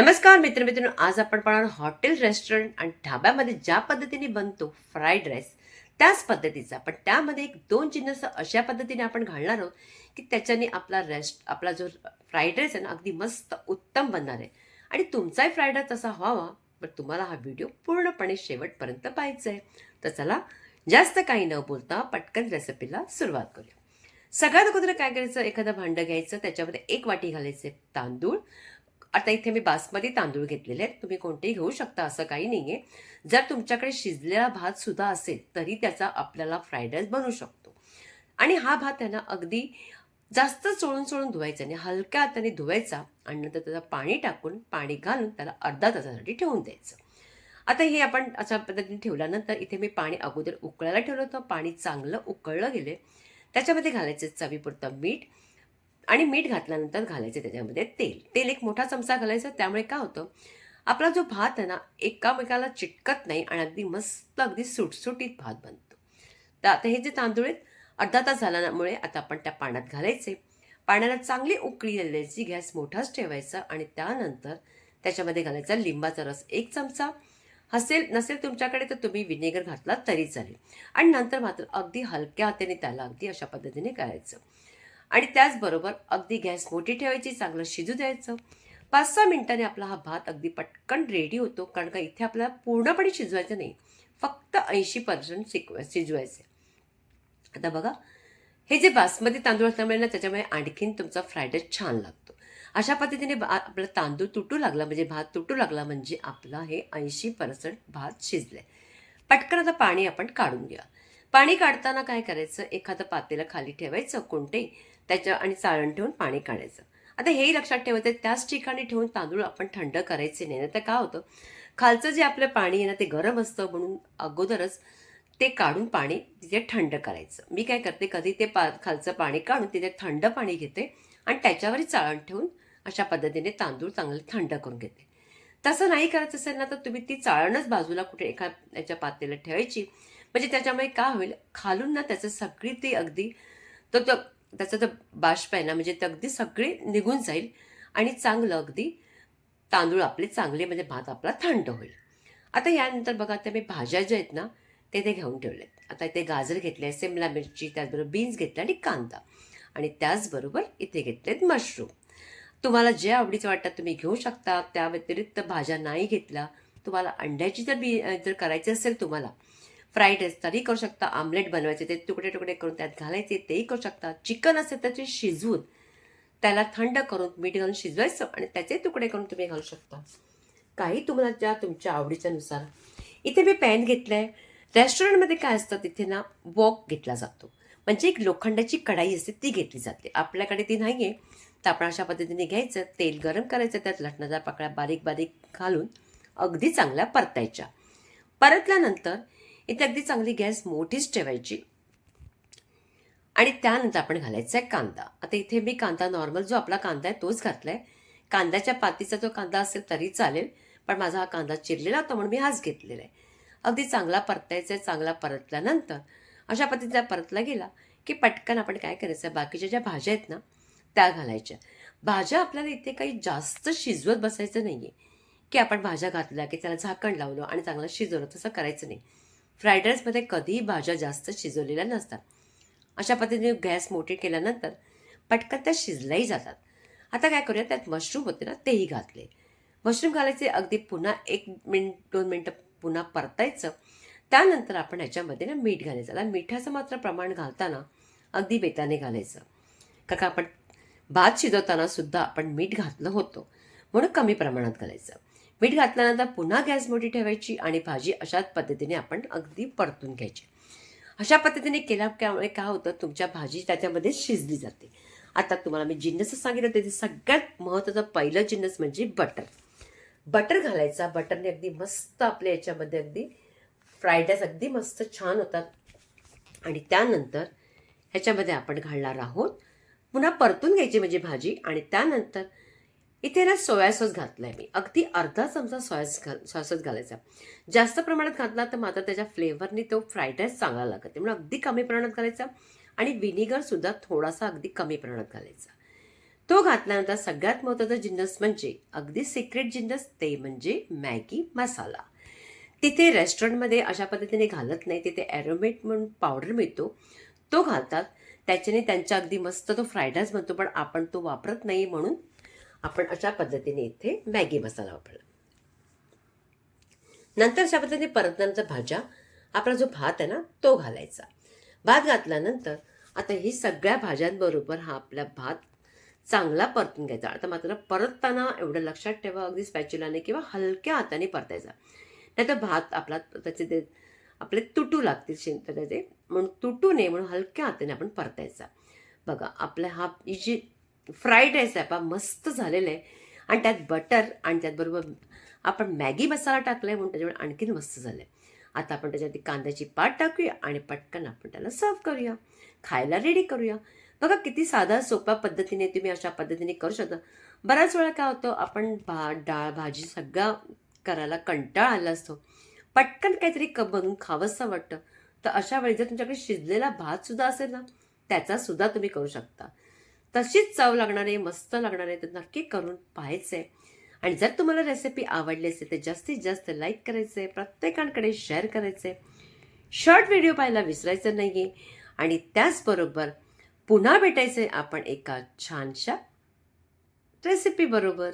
नमस्कार मित्र मित्रांनो आज आपण पाहणार हॉटेल रेस्टॉरंट आणि ढाब्यामध्ये ज्या पद्धतीने बनतो फ्राईड राईस त्याच पद्धतीचा. पण त्यामध्ये एक दोन जिन्नस अशा पद्धतीने आपण घालणार आहोत की त्याच्याने आपला रेस्ट आपला जो फ्राईड राईस आहे ना अगदी मस्त उत्तम बनणार आहे. आणि तुमचाही फ्राईड राईस तसा व्हावा पण तुम्हाला हा व्हिडिओ पूर्णपणे शेवटपर्यंत पाहायचा आहे तर चला जास्त काही न बोलता पटकन रेसिपीला सुरुवात करूया. सगळ्यात अगोदर काय करायचं? एखादं भांडं घ्यायचं त्याच्यामध्ये एक वाटी घालायचे तांदूळ आता इथे मी बासमती तांदूळ घेतलेले आहेत. तुम्ही कोणतेही घेऊ शकता असं काही नाही आहे जर तुमच्याकडे शिजलेला भात सुद्धा असेल तरी त्याचा आपल्याला फ्राईड राईस बनवू शकतो. आणि हा भात त्यांना अगदी जास्त चोळून चोळून धुवायचा आणि हलक्या हाताने धुवायचा आणि नंतर त्याचं पाणी टाकून पाणी घालून त्याला अर्धा तासासाठी ठेवून द्यायचं. आता हे आपण अशा पद्धतीने ठेवल्यानंतर इथे मी पाणी अगोदर उकळायला ठेवलं होतं. पाणी चांगलं उकळलं गेले त्याच्यामध्ये घालायचे चवीपुरतं मीठ आणि मीठ घातल्यानंतर घालायचे त्याच्यामध्ये तेल. तेल एक मोठा चमचा घालायचा त्यामुळे काय होतं आपला जो भात आहे ना एकामेकाला चिटकत नाही आणि अगदी मस्त अगदी सुटसुटीत भात बनतो. तर आता हे जे तांदूळ आहेत अर्धा तास झाल्यामुळे आता आपण त्या पाण्यात घालायचे. पाण्याला चांगली उकळी द्यायची गॅस मोठाच ठेवायचा आणि त्यानंतर त्याच्यामध्ये घालायचा लिंबाचा रस एक चमचा. हसेल नसेल तुमच्याकडे तर तुम्ही विनेगर घातला तरी चालेल. आणि नंतर मात्र अगदी हलक्या हाताने त्याला अगदी अशा पद्धतीने करायचं. आणि त्याचबरोबर अगदी गॅस मोठी ठेवायची चांगलं शिजू द्यायचं. पाच सहा मिनिटांनी आपला हा भात अगदी पटकन रेडी होतो कारण का इथे आपल्याला पूर्णपणे शिजवायचं नाही फक्त ऐंशी पर्सेंट शिक शिजवायचे आता बघा हे जे बासमती तांदूळ असल्यामुळे ना त्याच्यामुळे आणखीन तुमचा फ्रायड राईस छान लागतो. अशा पद्धतीने बा आपला तांदूळ तुटू लागला म्हणजे भात तुटू लागला म्हणजे आपला हे ऐंशी पर्सेंट भात शिजले पटकन आता पाणी आपण काढून घ्या पाणी काढताना काय करायचं? एखादं पातेलं खाली ठेवायचं कोणते त्याच्या आणि चाळण ठेवून पाणी काढायचं. आता हेही लक्षात ठेवायचं त्याच ठिकाणी ठेवून तांदूळ आपण थंड करायचे नाही. तर काय होतं? खालचं जे आपलं पाणी आहे ना ते गरम असतं म्हणून अगोदरच ते काढून पाणी तिथे थंड करायचं. मी काय करते कधी ते पा खालचं पाणी काढून तिथे थंड पाणी घेते आणि त्याच्यावरही चाळण ठेवून अशा पद्धतीने तांदूळ चांगले थंड करून घेते. तसं नाही करायचं असेल ना तर तुम्ही ती चाळणच बाजूला कुठे एका याच्या पातेला ठेवायची. म्हणजे त्याच्यामुळे काय होईल? खालून ना त्याचं सगळी ती अगदी तो त्याचं जो बाष्प आहे ना म्हणजे ते अगदी सगळे निघून जाईल आणि चांगलं अगदी तांदूळ आपले चांगले म्हणजे भात आपला थंड होईल. आता यानंतर बघा आता मी भाज्या ज्या आहेत ना ते ते घेऊन ठेवलेत. आता इथे गाजर घेतले सिमला मिरची त्याचबरोबर बीन्स घेतले आणि कांदा. आणि त्याचबरोबर इथे घेतलेत मशरूम. तुम्हाला जे आवडीचं वाटतं तुम्ही घेऊ शकता. त्या व्यतिरिक्त भाज्या नाही घेतल्या तुम्हाला अंड्याची जर बी जर करायची असेल तुम्हाला फ्राईड राईस तरी करू शकता आमलेट बनवायचे ते तुकडे तुकडे करून त्यात घालायचे तेही करू शकता. चिकन असेल तर ते शिजवून त्याला थंड करून मीठ घालून शिजवायचं आणि त्याचे तुकडे करून तुम्ही घालू शकता. काही तुम्हाला ज्या तुमच्या आवडीच्यानुसार. इथे मी पॅन घेतलं आहे रेस्टॉरंटमध्ये काय असतं तिथे ना वॉक घेतला जातो. म्हणजे एक लोखंडाची कढाई असते ती घेतली जाते. आपल्याकडे ती नाही आहे तर आपण अशा पद्धतीने घ्यायचं तेल गरम करायचं त्यात लटणाच्या पाकळ्या बारीक बारीक घालून अगदी चांगल्या परतायच्या. परतल्यानंतर इथे अगदी चांगली गॅस मोठीच ठेवायची. आणि त्यानंतर आपण घालायचा आहे कांदा. आता इथे मी कांदा नॉर्मल जो आपला कांदा आहे तोच घातला आहे कांद्याच्या पातीचा जो कांदा असेल तरी चालेल पण माझा हा कांदा चिरलेला होता म्हणून मी हाच घेतलेला आहे. अगदी चांगला परतायचा आहे चांगला परतल्यानंतर अशा पद्धतीचा परतला गेला की पटकन आपण काय करायचं आहे बाकीच्या ज्या भाज्या आहेत ना त्या घालायच्या. भाज्या आपल्याला इथे काही जास्त शिजवत बसायचं नाही आहे की आपण भाज्या घातल्या की त्याला झाकण लावलं आणि चांगलं शिजवलं तसं करायचं नाही. फ्राईड राईसमध्ये कधीही भाज्या जास्त शिजवलेल्या नसतात. अशा पद्धतीने गॅस मोठे केल्यानंतर पटकन त्या शिजल्याही जातात. आता काय करूया त्यात मशरूम होते ना तेही घातले. मशरूम घालायचे अगदी पुन्हा एक मिनिट दोन मिनटं पुन्हा परतायचं. त्यानंतर आपण ह्याच्यामध्ये ना मीठ घालायचं. आता मिठाचं मात्र प्रमाण घालताना अगदी बेताने घालायचं. का का आपण भात शिजवताना सुद्धा आपण मीठ घातलं होतं. म्हणून कमी प्रमाणात घालायचं. मीठ घातल्यानंतर पुन्हा गॅस मोठी ठेवायची आणि भाजी अशाच पद्धतीने आपण अगदी परतून घ्यायची. अशा पद्धतीने केल्यामुळे काय होतं तुमच्या भाजी त्याच्यामध्ये शिजली जाते. आता तुम्हाला मी जिन्नसच सांगितलं ते सगळ्यात महत्त्वाचं पहिलं जिन्नस म्हणजे बटर. बटर घालायचा बटरने अगदी मस्त आपल्या याच्यामध्ये अगदी फ्राईड राईस अगदी मस्त छान होतात. आणि त्यानंतर ह्याच्यामध्ये आपण घालणार आहोत पुन्हा परतून घ्यायची म्हणजे भाजी आणि त्यानंतर इथे ना सोया सॉस घातला आहे मी. अगदी अर्धा चमचा सोया घाल सॉसच घालायचा. जास्त प्रमाणात घातला तर मात्र त्याच्या फ्लेवरनी तो फ्राईड राईस चांगला लागत म्हणून अगदी कमी प्रमाणात घालायचा आणि विनेगर सुद्धा थोडासा अगदी कमी प्रमाणात घालायचा. तो घातल्यानंतर सगळ्यात महत्त्वाचा जिन्नस म्हणजे अगदी सिक्रेट जिन्नस ते म्हणजे मॅगी मसाला. तिथे रेस्टॉरंटमध्ये अशा पद्धतीने घालत नाही. तिथे ॲरोमेट म्हणून पावडर मिळतो. तो घालतात. त्याच्याने त्यांच्या अगदी मस्त तो फ्राईड राईस बनतो. पण आपण तो वापरत नाही म्हणून आपण अशा पद्धतीने इथे मॅगी मसाला वापरला. नंतर अशा पद्धतीने परतल्यानंतर भाज्या आपला जो भात आहे ना तो घालायचा. भात घातल्यानंतर आता ही सगळ्या भाज्यांबरोबर हा आपला भात चांगला परतून घ्यायचा. आता मात्र परतताना एवढं लक्षात ठेवा अगदी स्पॅच्युलाने किंवा हलक्या हाताने परतायचा. नाहीतर भात आपला त्याचे ते आपले तुटू लागतील शिंत त्याचे म्हणून तुटू नये म्हणून हलक्या हाताने आपण परतायचा. बघा आपला हा ही जी फ्राईड राईस आहे पा मस्त झालेलं आहे. आणि त्यात बटर आणि त्याचबरोबर आपण मॅगी मसाला टाकलाय म्हणून त्याच्यामुळे आणखीन मस्त झालं आहे आता आपण त्याच्यावरती कांद्याची पात टाकूया आणि पटकन आपण त्याला सर्व करूया. खायला रेडी करूया. बघा किती साधा सोप्या पद्धतीने तुम्ही अशा पद्धतीने करू शकता. बऱ्याच वेळा काय होतं आपण भा डाळ भाजी सगळा करायला कंटाळा आला असतो. पटकन काहीतरी क बनवून खावंसं वाटतं. तर अशा वेळी जर तुमच्याकडे शिजलेला भात सुद्धा असेल ना त्याचा सुद्धा तुम्ही करू शकता. तशीच चव लागणारे मस्त लागणारे तर नक्की करून पाहायचं. आहे आणि जर तुम्हाला रेसिपी आवडली असेल तर जास्तीत जास्त लाईक करायचं आहे प्रत्येकांकडे शेअर करायचं. आहे शॉर्ट व्हिडिओ पाहायला विसरायचं नाही आहे आणि त्याचबरोबर पुन्हा भेटायचं आहे आपण एका छानशा रेसिपी बरोबर.